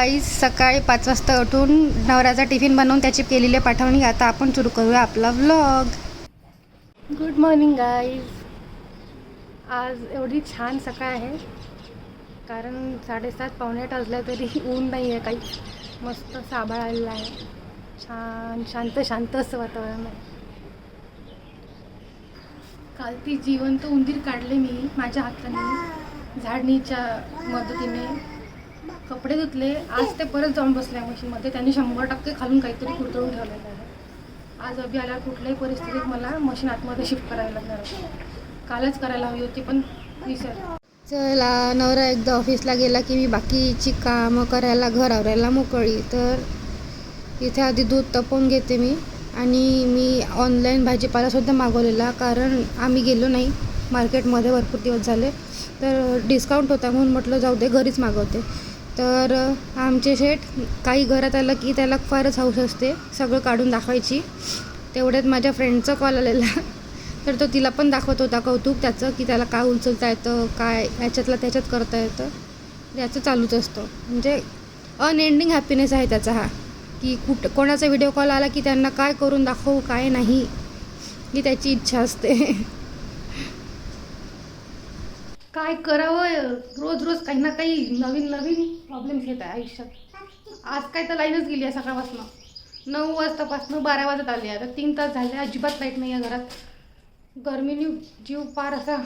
Guys सकाळी पाच वाजता उठून नवऱ्याचा टिफिन बनवून त्याची केलेली पाठवणी आता आपण सुरू करूया आपला व्लॉग गुड मॉर्निंग गाईज आज एवढी छान सकाळ आहे. कारण साडेसात पावणे आठ वाजल्या तरी ऊन नाही आहे काही. मस्त साबाळ आलेला आहे. छान शांत शांत असं वातावरण आहे. काल ती जिवंत उंदीर काढले मी माझ्या हाताने. झाडणीच्या मदतीने. कपडे धुतले आज ते परत जाऊन बसल्या मशीनमध्ये. त्यांनी शंभर टक्के खालून काहीतरी कुरतळून ठेवलेलं आहे. आज अभि आल्यावर कुठल्याही परिस्थितीत मला मशीन आतमध्ये शिफ्ट करायला लागणार कालच करायला हवी होती पण विसर चला नवरा एकदा ऑफिसला गेला की मी बाकीची कामं करायला घर आवरायला मोकळी. तर इथे आधी दूध तपवून घेते मी आणि मी ऑनलाईन भाजीपालासुद्धा मागवलेला कारण आम्ही गेलो नाही. मार्केटमध्ये भरपूर दिवस झाले. तर डिस्काउंट होता म्हणून म्हटलं जाऊ दे घरीच मागवते. तर आमचे शेठ काही घरात आलं की त्याला फारच हौस असते सगळं काढून दाखवायची. तेवढ्यात माझ्या फ्रेंडचा कॉल आलेला. तर तो तिला पण दाखवत होता कौतुक त्याचं की त्याला काय उचलता येतं काय याच्यातला त्याच्यात करता येतं. याचं चालूच असतं. म्हणजे अनएंडिंग हॅपीनेस आहे त्याचा हा. की कुठं कोणाचा व्हिडिओ कॉल आला की त्यांना काय करून दाखवू काय नाही ही त्याची इच्छा असते. काय करावं? रोज रोज काही ना काही नवीन नवीन प्रॉब्लेम्स येत आहे आयुष्यात. आज काय तर लाईनच गेली आहे सकाळपासून. नऊ वाजतापासून बारा वाजत आले आता तीन तास झाले अजिबात लाइट नाही आहे घरात. गरमीने जीव पार असा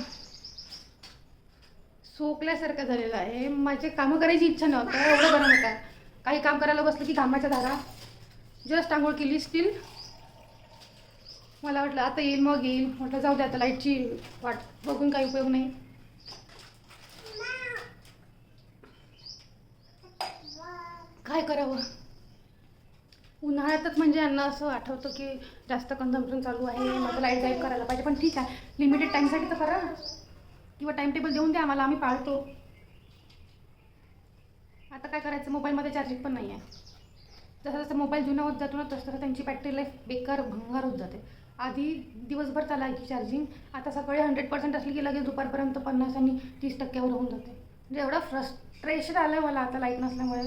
सोकल्यासारखा झालेला आहे. माझे कामं करायची इच्छा नव्हतं एवढं गरम होत आहे. काही काम करायला बसलं की घामाच्या धारा. जस्ट आंघोळ केली स्टील मला वाटलं आता येईल मग येईल. म्हटलं जाऊ दे आता लाईटची वाट बघून काही उपयोग नाही. काय करावं? उन्हाळ्यातच म्हणजे यांना असं आठवतं की जास्त कन्झम्पशन चालू आहे माझं लाइट गाईब करायला पाहिजे. पण ठीक आहे लिमिटेड टाईमसाठी तर करा. किंवा टाईम टेबल देऊन द्या आम्हाला आम्ही पाळतो. आता काय करायचं? मोबाईलमध्ये चार्जिंग पण नाही आहे जसं जसं मोबाईल जुना होत जातो ना तसं तसं त्यांची बॅटरी लाईफ बेकार भंगार होत जाते. आधी दिवसभर चालायची चार्जिंग आता सकाळी हंड्रेड पर्सेंट असली की लगेच दुपारपर्यंत पन्नास आणि तीस टक्क्यावर होऊन जाते. म्हणजे एवढं फ्रस्ट्रेशन आलं आहे मला आता लाइट नसल्यामुळे.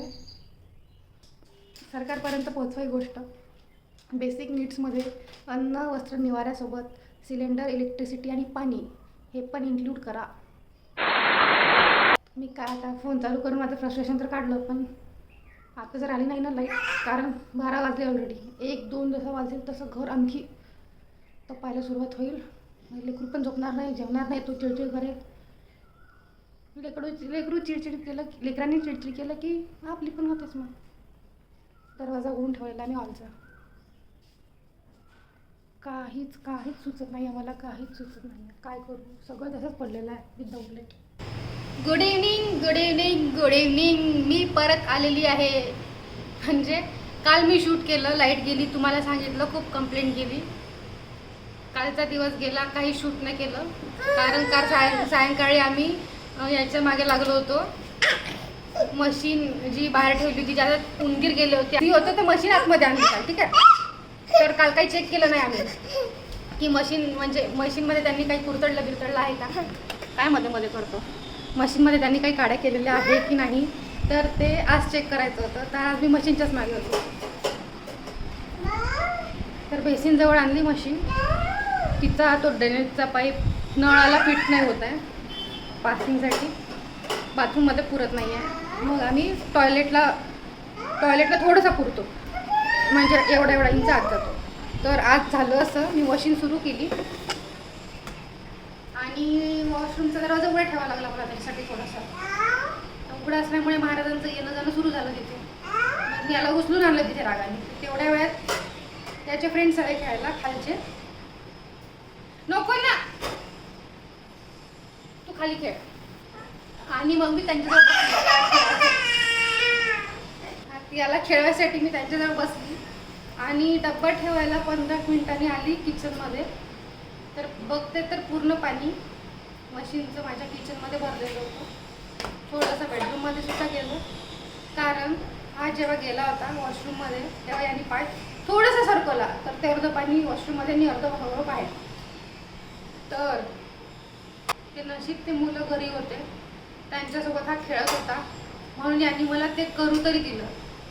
सरकारपर्यंत पोहोचवाई गोष्ट. बेसिक नीड्समध्ये अन्न वस्त्र निवाऱ्यासोबत सिलेंडर इलेक्ट्रिसिटी आणि पाणी हे पण इन्क्लूड करा. मी काय आता फोन चालू करून माझं फ्रस्ट्रेशन तर काढलं पण आता जर आली नाही ना लाइट कारण बारा वाजले ऑलरेडी एक दोन जसं वाजेल तसं घर आणखी तपायला सुरुवात होईल. लेकरू पण झोपणार नाही जेवणार नाही तो चिडचिड करेल. लेकडू लेकरू चिडचिड केलं लेकरांनी चिडचिड केलं की आपली पण होतेच मग. दरवाजा उघडून ठेवलेला मी हॉलचा. काहीच काहीच सुचत नाही आम्हाला काहीच सुचत नाही काय करू? सगळं तसंच पडलेलं आहे with Daudle good evening good evening good evening मी परत आलेली आहे. म्हणजे काल मी शूट केलं लाइट गेली तुम्हाला सांगितलं खूप कंप्लेंट गेली. कालचा दिवस गेला काही शूट नाही केलं. कारण काल साय सायंकाळी आम्ही याच्या मागे लागलो होतो. मशीन जी बाहेर ठेवली होती ज्यात उंदीर गेले होते. ती होतं तर मशीन आतमध्ये आणली काल ठीक आहे? तर काल काही चेक केलं नाही आम्ही. की मशीन म्हणजे मशीनमध्ये त्यांनी काही कुरतडलं बिरतडलं आहे का? काय मध्ये मध्ये करतो? मशीनमध्ये त्यांनी काही काड्या केलेल्या आहे की नाही? तर ते आज चेक करायचं होतं. तर आज मी मशीनच्याच मागे होतो. तर बेसिनजवळ आणली मशीन. तिचा तो ड्रेनेजचा पाईप नळाला फिट नाही होत आहे. पासिंगसाठी बाथरूममध्ये पुरत नाही आहे मग आम्ही टॉयलेटला टॉयलेटला थोडंसं पुरतो. म्हणजे एवढा एवढा इंच आत जातो. तर आज झालं असं मी वॉशिंग सुरू केली. आणि वॉशरूमचा दरवाजा उघडा ठेवावा लागला मला त्याच्यासाठी थोडासा. उघडा असल्यामुळे महाराजांचं येणं जाणं सुरू झालं तिथे. मग मी याला उचलून आणलं तिथे रागाने. तेवढ्या वेळात त्याचे फ्रेंड्स आले खेळायला खालचे. नको ना! तू खाली खेळ. आणि मग मी त्यांच्याजवळ त्याला खेळायसाठी मी त्यांच्याजवळ बसली. आणि डब्बा ठेवायला पंधरा मिनिटांनी आली किचनमध्ये तर बघते तर पूर्ण पाणी मशीनचं माझ्या किचनमध्ये भरलेलं होतं. थोडंसं बेडरूममध्ये सुद्धा गेलं. कारण हा जेव्हा गेला होता वॉशरूममध्ये तेव्हा यांनी पाय थोडंसं सरकवला. तर ते अर्धं पाणी वॉशरूममध्ये आणि अर्ध बरोबर बाहेर. तर ते नशीब ते मुलं घरी होते. त्यांच्यासोबत हा खेळत होता. म्हणून यांनी मला ते करू तरी दिलं.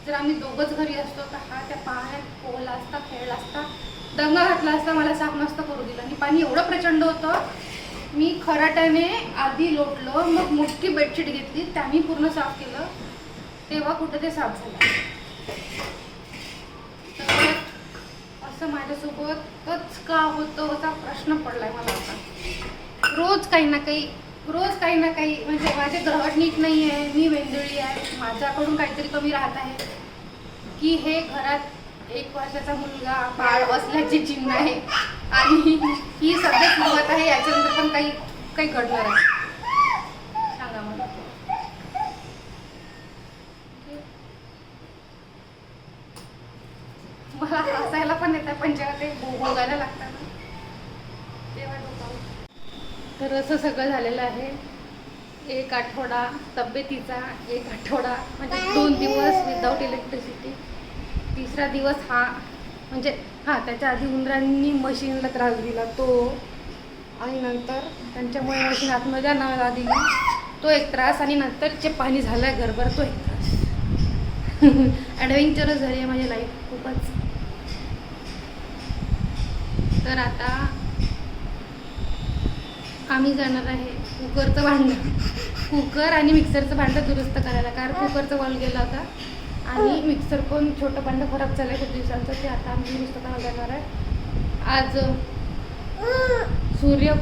जर आम्ही दोघंच घरी असतो तर हा त्या पाण्यात पोहला असता खेळला असता दंगा घातला असता मला साफ नसतं करू दिलं. आणि पाणी एवढं प्रचंड होतं मी खराट्याने आधी लोटलो मग मोठी बेडशीट घेतली त्यांनी पूर्ण साफ केलं तेव्हा कुठं ते साफ झालं. तर असं माझ्यासोबतच का होतं असा प्रश्न पडलाय मला आता. रोज काही ना काही रोज काही ना काही म्हणजे माझे ग्रहण नीट नाही आहे मी वेंदळी आहे माझ्याकडून काहीतरी कमी राहत आहे. की हे घरात एक वर्षाचा मुलगा बाळ असल्याचे चिन्ह आहे. आणि ही सध्या सुरुवात आहे याच्यानंतर पण काही काही घडणार आहे. सांगा मला. मला हसायला पण येतात पण जेव्हा ते भो- भोगायला लागतं ना तेव्हा डोकावतं. तर असं सगळं झालेलं आहे. एक आठवडा तब्येतीचा एक आठवडा म्हणजे दोन दिवस विदाऊट इलेक्ट्रिसिटी तिसरा दिवस हा म्हणजे हां त्याच्या आधी उंदरांनी मशीनला त्रास दिला तो आणि नंतर त्यांच्यामुळे मशीन आत्मजा आणायला दिली. तो एक त्रास आणि नंतर जे पाणी झालं आहे घरभर तो एक त्रास. ॲडव्हेंचरच झाली आहे माझी लाईफ खूपच. तर आता आम्ही जाणार आहे कुकरचं भांडं. कुकर आणि मिक्सरचं भांडं दुरुस्त करायला. कारण कुकरचं वॉल गेला होता. आणि मिक्सर पण छोटं भांडं खराब झालं आहे खूप दिवसांचं. ते आता आम्ही दुरुस्त करायला जाणार आहे. आज सूर्य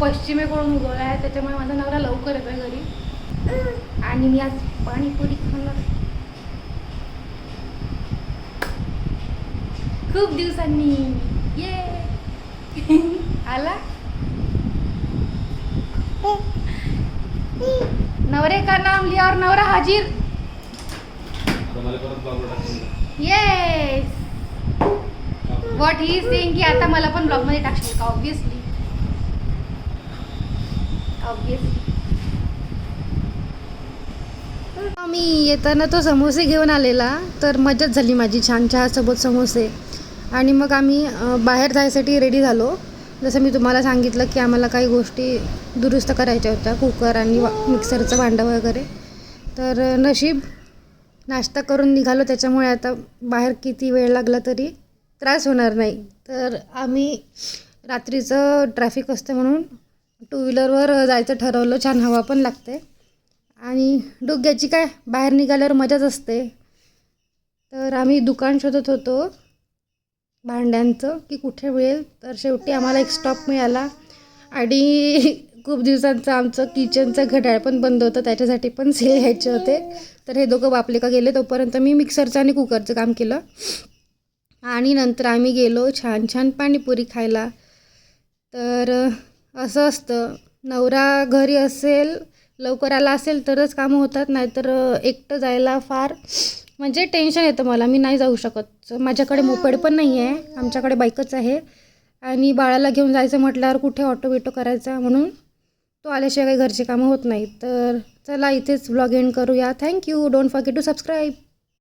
पश्चिमेकडून उगवला आहे. त्याच्यामुळे माझा नवरा लवकर येतो आहे घरी. आणि मी आज पाणीपुरी खाणार खूप दिवसांनी. ये आला? नवरे का नाम लिया और नवरा हाजिर. येस व्हॉट ही सेइंग की आता मला पण ब्लॉगमध्ये टाकशील का? ऑब्विसली ऑब्विसली मी येताना तो समोसे घेऊन आलेला तर मजाच झाली माझी छान चहासोबत समोसे. आणि मग आम्ही बाहेर जायसाठी रेडी झालो. जसं मी तुम्हाला सांगितलं की आम्हाला काही गोष्टी दुरुस्त करायच्या होत्या कुकर आणि वा- मिक्सरचं भांडं वगैरे. तर नशीब नाश्ता करून निघालो त्याच्यामुळे आता बाहेर किती वेळ लागला तरी त्रास होणार नाही. तर आम्ही रात्रीचं ट्रॅफिक असतं म्हणून टू व्हीलरवर जायचं ठरवलं छान हवा पण लागते. आणि डोक्याची काय बाहेर निघाल्यावर मजाच असते. तर आम्ही दुकान शोधत होतो. भांड्यांचं की कुठे मिळेल तर शेवटी आम्हाला एक स्टॉप मिळाला. आणि खूप दिवसांचं आमचं किचनचं घड्याळ पण बंद होतं त्याच्यासाठी पण सेल घ्यायचे होते. तर हे दोघं बापले का गेले तोपर्यंत मी मिक्सरचं आणि कुकरचं काम केलं. आणि नंतर आम्ही गेलो छान छान पाणीपुरी खायला. तर असं असतं. नवरा घरी असेल लवकर आला असेल तरच कामं होतात नाहीतर एकटं जायला फार म्हणजे टेन्शन येतं मला मी नाही जाऊ शकत. माझ्याकडे मोपेड पण नाही आहे आमच्याकडे बाईकच आहे. आणि बाळाला घेऊन जायचं म्हटल्यावर कुठे ऑटो बिटो करायचा म्हणून तो आल्याशिवाय काही घरची कामं होत नाही तर चला इथेच ब्लॉग एंड करूया. Thank you don't forget to subscribe